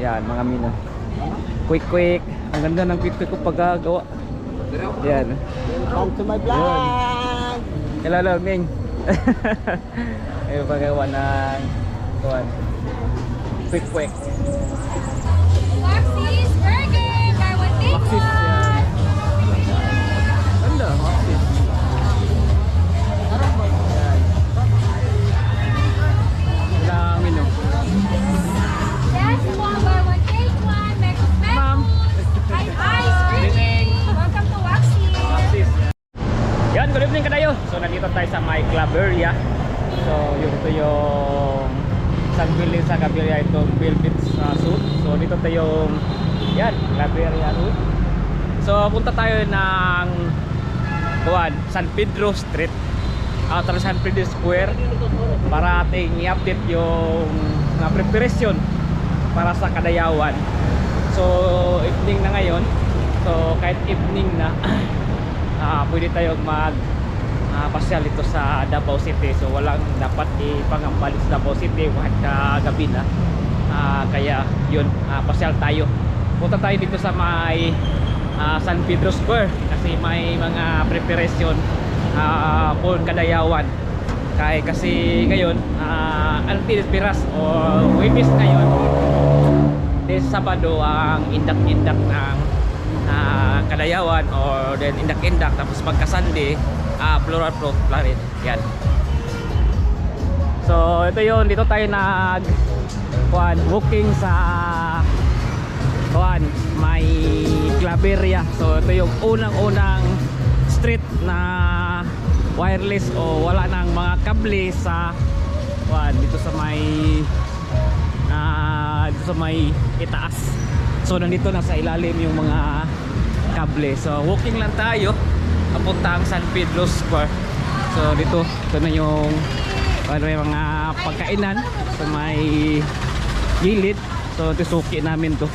Yan, mga mina. Quick quick. Ang ganda ng quick quick ko pagkagawa. Yan. Welcome to my vlog! Hello, Ming. Ayun paggawa ng kuwan. Quick quick. Maxis Burger! Maxis. Ganda. So nandito tayo sa my club area. So yung ito yung isang building sa Gabiria itong Beats uh, Suit. So dito tayo yung yan, club area road. So punta tayo ng kuwan, San Pedro Street. Outer San Pedro Square para ating i-update yung mga preparation para sa Kadayawan. So evening na ngayon. So kahit evening na ah pwede tayong mag ah, pasyal dito sa Davao City. So walang dapat ipangampalit sa Davao City kagabi na. Ah, kaya yun ah, pasyal tayo. Punta tayo dito sa may ah, San Pedro Square kasi may mga preparation ah, for Kadayawan. Kaya kasi ngayon uh, Antiles Piras o Webis ngayon this Sabado ang indak-indak ng ah, Kadayawan or then indak-indak. Tapos pagka Sunday ah, floral fruit rin yan. So ito yun. Dito tayo nag kuan walking sa kuan may Claveria. So ito yung unang-unang street na wireless o wala nang mga kable sa kuan dito sa may ah dito sa may itaas. So nandito na sa ilalim yung mga kable. So walking lang tayo papunta ang San Pedro Square. So dito ito na yung ano may mga pagkainan. Sa may gilid. So ito suki namin to.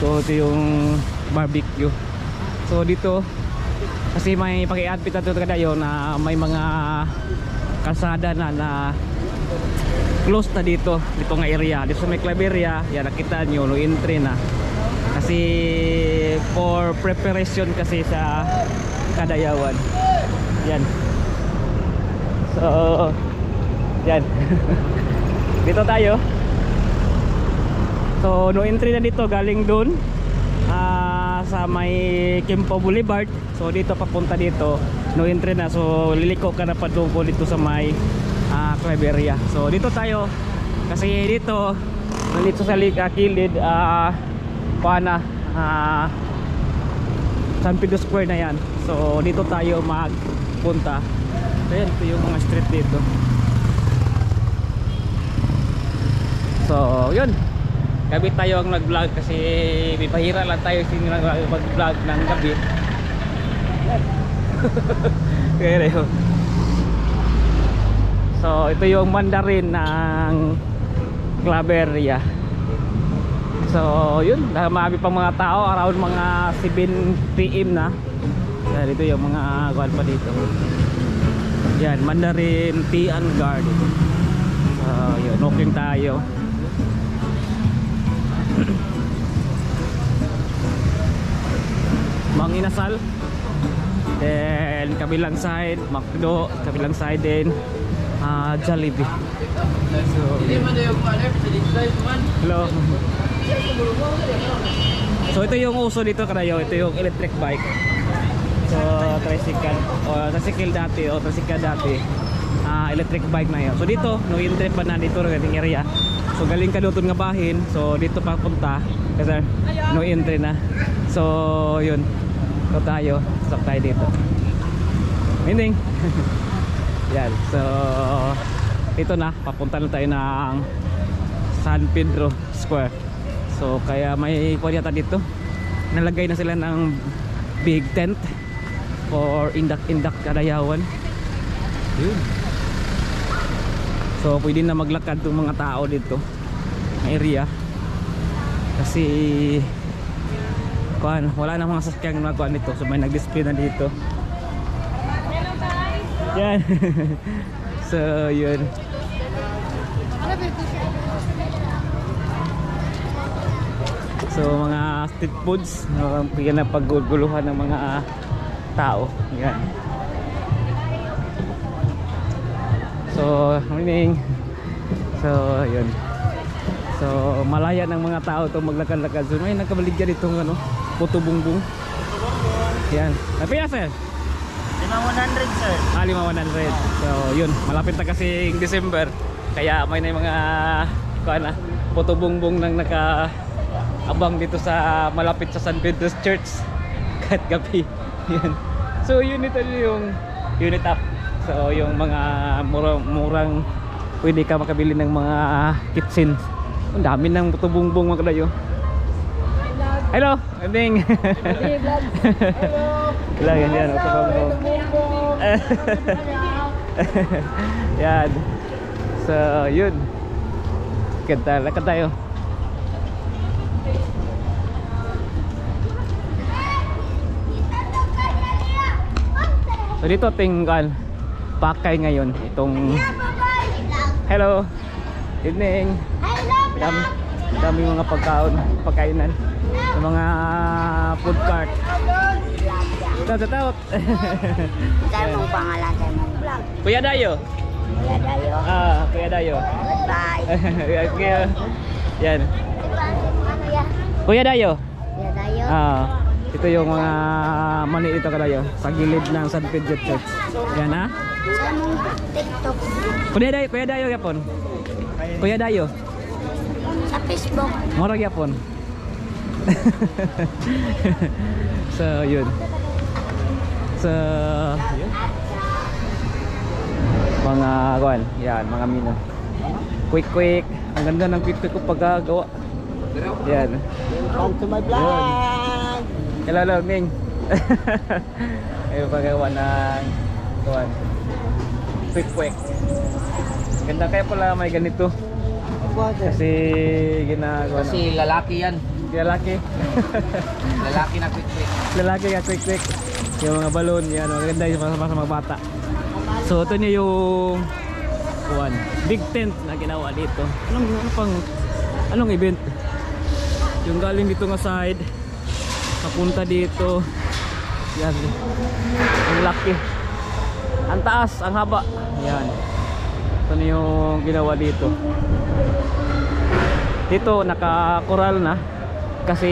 So ito yung barbecue. So dito kasi may pag-i-adpit na ito kadayo na may mga kalsada na na close na dito dito nga area. Dito sa may club area yan nakita nyo no entry na. Kasi for preparation kasi sa kadayawan. Yan. So yan. Dito tayo. So no entry na dito galing doon ah, sa may Kimpo Boulevard. So dito papunta dito no entry na. So liliko ka na pa doon po dito sa may ah, club area so dito tayo. Kasi dito dito sa lik- ah, kilid ah pana ah, San Pedro Square na yan so dito tayo magpunta. So yan ito yung mga street dito. So yun. Gabi tayo ang nag-vlog kasi may lang tayo sin mag-vlog ng gabi. Kaya na so ito yung mandarin ng Claveria. So yun. Marami pang mga tao around mga 7pm na yan ito yung mga kuhan pa dito. Yan mandarin tea and garden so yun walking tayo. Mang Inasal. Then kabilang side Macdo kabilang side din ah Jollibee. So hello. So ito yung uso dito kadayo ito yung electric bike so tricycle. O tricycle dati o tricycle dati. Ah electric bike na yun. So dito no entry pa na dito ng area. So galing ka doon nga bahin. So dito papunta kasi no entry na. So yun. So tayo. Stop tayo dito. Mining yan. So ito na. Papunta na tayo ng San Pedro Square. So kaya may pwede yata dito. Nalagay na sila ng big tent for indak-indak kadayawan yun. So pwede na maglakad tong mga tao dito na area. Kasi kuan wala na mga sasakyang na kuan dito so may nag-display na dito. Yan. So yun. So mga street foods, bigyan ng pagguguluhan ng mga tao. Yan. So, morning. So, yun. So, malaya ng mga tao to maglakad-lakad. So, may nagkabaligyan itong ano, puto bungbong. Yan. Napila sir? 5,100 sir. Ah, 5,100. So, yun. Malapit na kasi December. Kaya may na yung mga kuha na, puto bungbong nang naka abang dito sa malapit sa San Pedro's Church kahit gabi. Yan. So, yun ito yung unit up. So, yung mga murang, murang pwede ka makabili ng mga kitchen. Ang dami ng puto bungbong mga kadayo. Hello, Ending. Hello, yan yan. Puto bungbong. yan. So, yun. Ganda, lakad tayo. So dito tinggal pakay ngayon itong Hello. Evening. Dami, dami mga pagkaon, pagkainan. Sa mga food cart. Tawag, tawag. Saan mong pangalan sa mong vlog? Kuya Dayo. Kuya Dayo. Ah, Kuya Dayo. Bye. Kuya. Yan. Ano ya? Kuya Dayo. Kuya Dayo. Ah, ito yung mga mani dito kadayo sa gilid ng San Pedro Church. Yan ha. Mong TikTok? Kuya Dayo, Kuya Dayo yapon. Kuya Dayo, Sa Facebook. morag yapon. so, yun. So, yun. Mga kuan, yan, mga mino. Quick quick. Ang ganda ng quick quick ko pagkagawa. Yan. Welcome to my vlog. Hello, hello, Ming. Ayun paggawa ng kuan. Quick quick. Ganda kaya pala may ganito. Kasi ginagawa Kasi lalaki yan. lalaki. Lalaki na quick quick. lalaki ka quick quick. Yung mga balon, yan, maganda yung para sa mga bata. So ito niya yung kuan, big tent na ginawa dito. Anong ano pang anong event? Yung galing dito nga side papunta dito. Yan. Ang laki. Ang taas, ang haba. Yan. Ito na yung ginawa dito. Dito naka-coral na kasi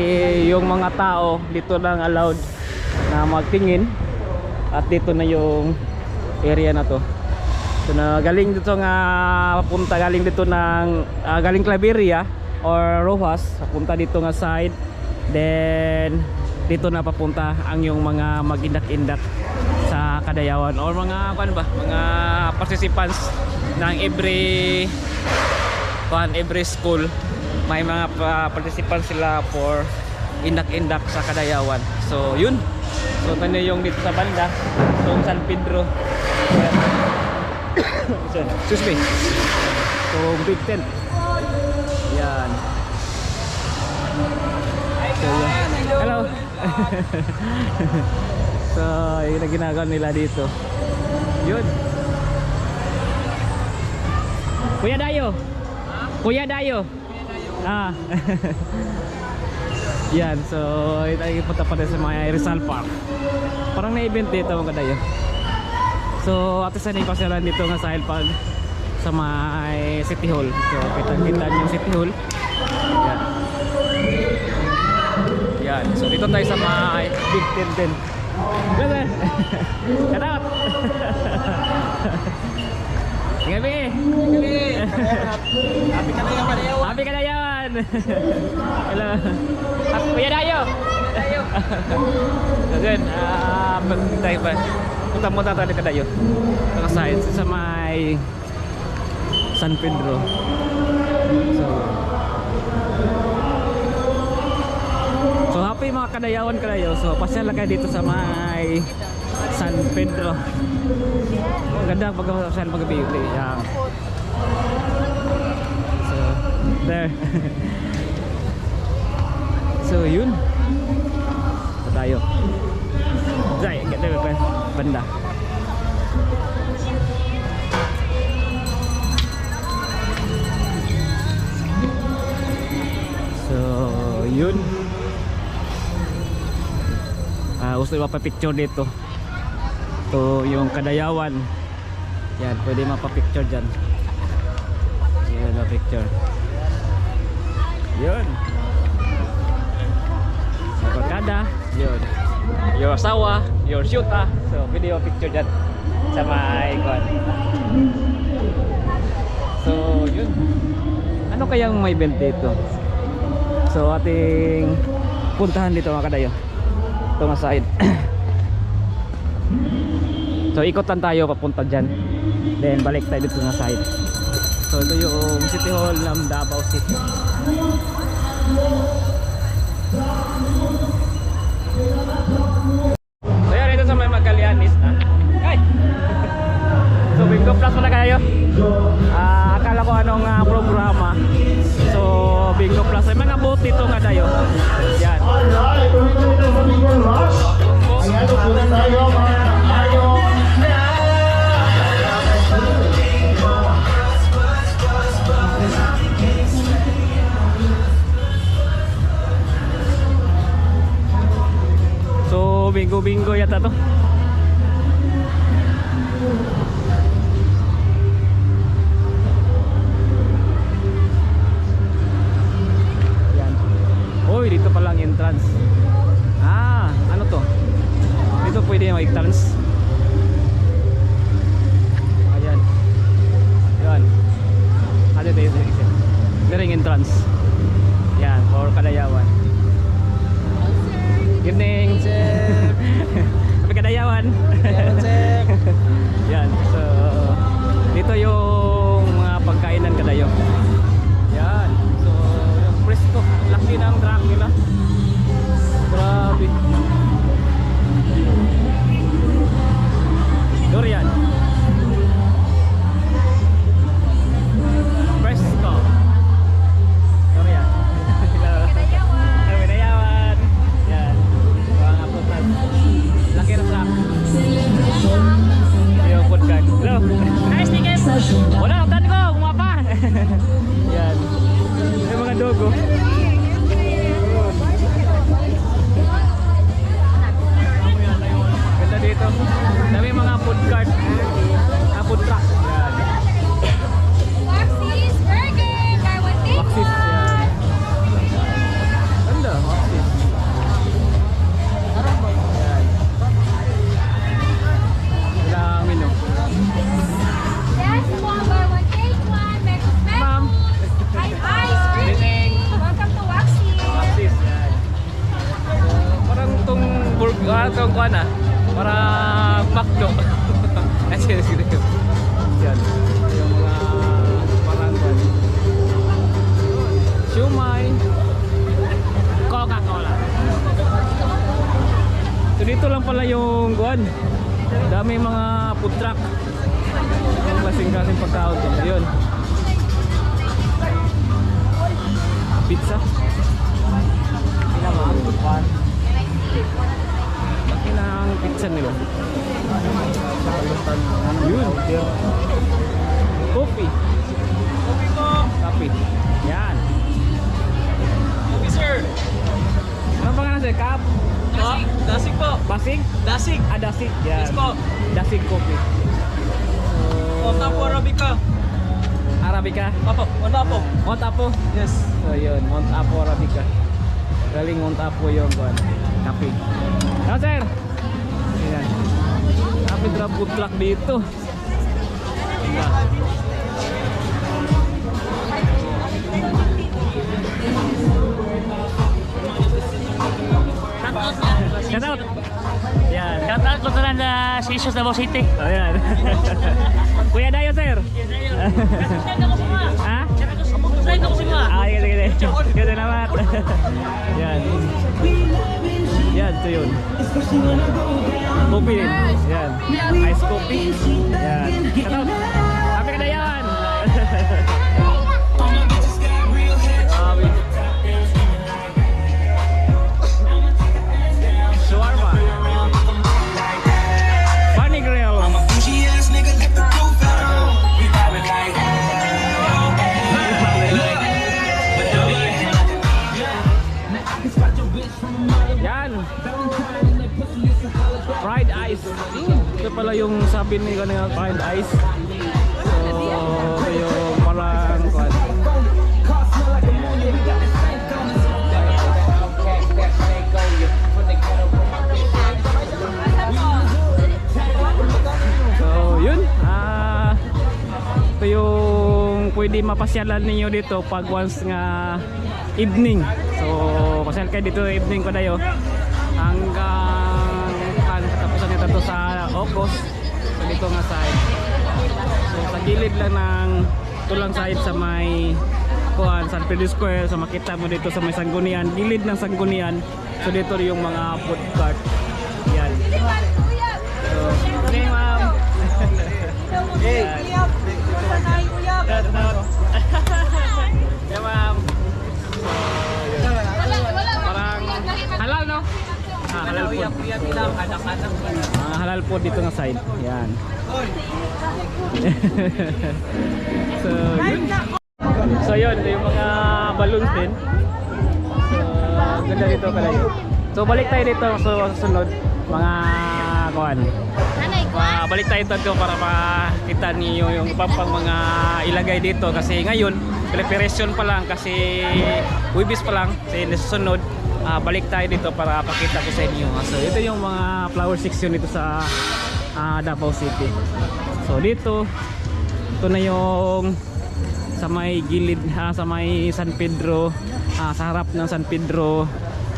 yung mga tao dito lang allowed na magtingin at dito na yung area na to. So na galing dito nga papunta galing dito ng ah, galing Claveria or Rojas papunta dito nga side then dito na papunta ang yung mga magindak-indak sa Kadayawan or mga ano ba mga participants ng every kuan every school. May mga pa- participants sila for indak-indak sa Kadayawan. So yun. So tanyo yung dito sa banda. So San Pedro. Excuse me. So big tent. Yan yan. hello so yun ang ginagawa nila dito yun Kuya Dayo Kuya Dayo Ah. Yan, so ay punta pa rin sa mga Rizal Park. Parang na-event dito mga kadayo. So, ate sa pasyalan dito nga sa Hill Park sa may City Hall. So, kita-kita yung City Hall. Yan. Yan. So, dito tayo sa may Big Tent din. Gabi! Shout out! Gabi! Happy ka na yung Mario. Happy ka na yan! Hello! Kuya Dayo! Dayo! good, ah, tayo ba? Punta mo tayo ka Dayo. Sa side, sa may San Pedro. So, So happy mga kadayawan kadayo. So pasyal lang kayo dito sa may San Pedro. Ganda pag pasyal pag gabi. Yeah. So there. so yun. So tayo. Zay, ganda ba banda. Gusto mapapicture dito. Ito yung kadayawan. Yan, pwede mapapicture dyan. Yan, mapicture. Yun. Sa barkada. Yun. Your asawa, your shoota. So, pwede mapicture dyan. Sa may kwan. So, yun. Ano kayang may belt dito? So, ating puntahan dito mga kadayo. Ito nga side. so, ikotan tayo papunta dyan. Then, balik tayo dito nga side. So, ito yung City Hall ng Davao City. Bingo Plus. May mga boat dito nga tayo. Yan. So, bingo-bingo yata to. Entrance. Ah, ano to? Dito pwede yung entrance. Ayan. Yan. Ano ito yung isa? Garing entrance. Yan, for Kadayawan. Good evening, sir. Kami Kadayawan. Yan, so dito yung mga pagkainan kadayo. Yan. So, yung presko, laki ng truck nila. Barbie. Kuan. Dami mga food truck. Yung kasing-kasing pagkaon to. Ayun. Pizza. Laki ng pizza nila. Yun. Coffee. Coffee po. Coffee. Yan. Dasig po. Basig? Dasig. Ah, Dasig. Yan. Yes po. Dasig coffee. So, Kota po Arabica. Arabica. Apo. Wala po. Mount Apo. Yes. So yun, Mount Apo Arabica. Galing Mount Apo yung kuan. Kape. Ano sir? Ayan. Kape drop food truck dito. Ayan. Shout out. Ko na na sa Isos Davao City. Ayan. Kuya Dayo sir. Ha? Ah, sige, sige. Sige, salamat. Yan. Yan, ito yun. Coffee din. Yan. Ice coffee. Yan. Out. Happy ka na yan. yung sabi ni kanina fried ice. So, ito yung parang kuwan. So, yun. Ah, ito yung pwede mapasyalan ninyo dito pag once nga evening. So, pasyal kayo dito evening ko dayo hanggang ang katapusan nito to sa Ocos. So, dito nga side. So, sa gilid lang ng tulang side sa may kuhan, San Pedro Square. So, makita mo dito sa may Sanggunian. Gilid ng Sanggunian. So, dito yung mga food cart. Yan. So, okay ma'am. Hey. Yeah, ma'am. Wala, wala. Parang halal no? Ah, halal bilang anak-anak. Halal food dito nga side. Yan. so, yun. So, yun. Yung mga balloons din. So, ganda dito pala yun. So, balik tayo dito so, sa sunod. Mga kuhan. Uh, balik tayo dito para makita niyo yung iba pang mga ilagay dito kasi ngayon preparation pa lang kasi wibis pa lang kasi susunod ah, balik tayo dito para pakita ko sa inyo so ito yung mga flower section dito sa ah, Davao City so dito ito na yung sa may gilid ha, sa may San Pedro ah, sa harap ng San Pedro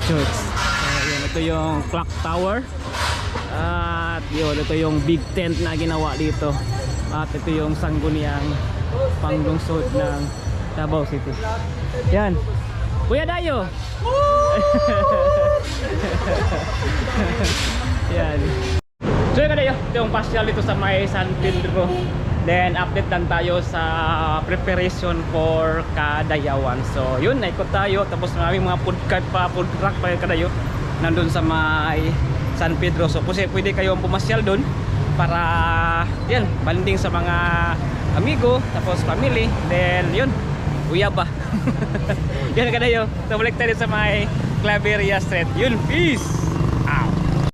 Church so, yun, ito yung clock tower at yun, ito yung big tent na ginawa dito. At ito yung sangguniang panglungsod ng Davao City. Yan. Kuya Dayo! Yan. So yun Dayo, ito yung pasyal dito sa may San Pedro. Then update lang tayo sa preparation for Kadayawan. So yun, naikot tayo. Tapos maraming mga food cart pa, food truck pa yung Kadayo. Nandun sa may San Pedro. So pwede, pwede kayong pumasyal doon para yan, banding sa mga amigo, tapos family. Then yun, uyab ba. yan Kadayo. So balik tayo sa may Claveria Street. Yun, peace!